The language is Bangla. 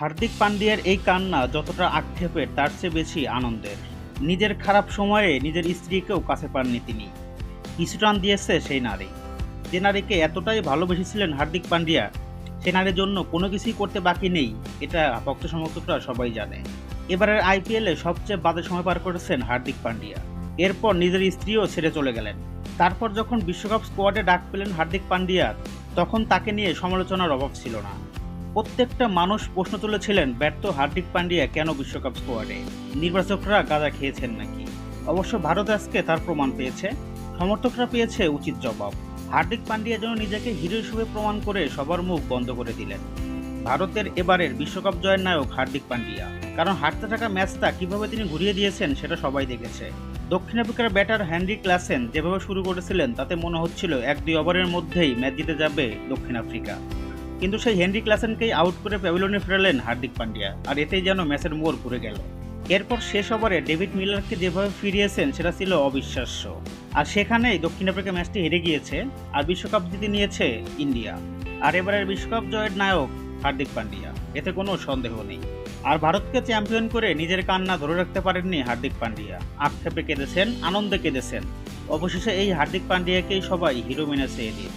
হার্দিক পান্ডিয়ার এই কান্না যতটা আক্ষেপের, তার চেয়ে বেশি আনন্দের। নিজের খারাপ সময়ে নিজের স্ত্রীকেও কাছে পাননি তিনি। কিছু রান দিয়েছে সেই নারী। যে নারীকে এতটাই ভালোবেসেছিলেন হার্দিক পান্ডিয়া, সে নারীর জন্য কোনো কিছুই করতে বাকি নেই, এটা ভক্ত সমর্থকরা সবাই জানে। এবারের আইপিএলে সবচেয়ে বাজে সময় পার করেছেন হার্দিক পান্ডিয়া। এরপর নিজের স্ত্রীও ছেড়ে চলে গেলেন। তারপর যখন বিশ্বকাপ স্কোয়াডে ডাক পেলেন হার্দিক পান্ডিয়া, তখন তাকে নিয়ে সমালোচনার অভাব ছিল না। প্রত্যেকটা মানুষ প্রশ্ন তুলেছিলেন, ব্যর্থ হার্দিক পান্ডিয়া কেন বিশ্বকাপ স্কোয়াডে নির্বাচকরা গাঁজা খেয়েছেন নাকি? অবশ্য ভারত আজকে তার প্রমাণ পেয়েছে। সমর্থকরা পেয়েছে উচিত জবাব। হার্দিক পান্ডিয়া যেন নিজেকে হিরো হিসেবে প্রমাণ করে সবার মুখ বন্ধ করে দিলেন। ভারতের এবারের বিশ্বকাপ জয়ের নায়ক হার্দিক পান্ডিয়া। কারণ হারতে থাকা ম্যাচটা কীভাবে তিনি ঘুরিয়ে দিয়েছেন সেটা সবাই দেখেছে। দক্ষিণ আফ্রিকার ব্যাটার হ্যানরি ক্লাসেন যেভাবে শুরু করেছিলেন, তাতে মনে হচ্ছিল এক দুই ওভারের মধ্যেই ম্যাচ জিতে যাবে দক্ষিণ আফ্রিকা। কিন্তু সেই হেনরি ক্লাসেনকেই আউট করে প্যাভিলনে ফেরালেন হার্দিক পান্ডিয়া, আর এতেই যেন ম্যাচের মোড় ঘুরে গেল। এরপর শেষ ওভারে ডেভিড মিলারকে যেভাবে ফিরিয়েছেন, সেটা ছিল অবিশ্বাস্য। আর সেখানেই দক্ষিণ আফ্রিকা ম্যাচটি হেরে গিয়েছে, আর বিশ্বকাপ জিতে নিয়েছে ইন্ডিয়া। আর এবারের বিশ্বকাপ জয়ের নায়ক হার্দিক পান্ডিয়া, এতে কোনো সন্দেহ নেই। আর ভারতকে চ্যাম্পিয়ন করে নিজের কান্না ধরে রাখতে পারেননি হার্দিক পান্ডিয়া। আক্ষেপে কেঁদেছেন, আনন্দে কেঁদেছেন। অবশেষে এই হার্দিক পান্ডিয়াকেই সবাই হিরো মেনে চেয়ে দিন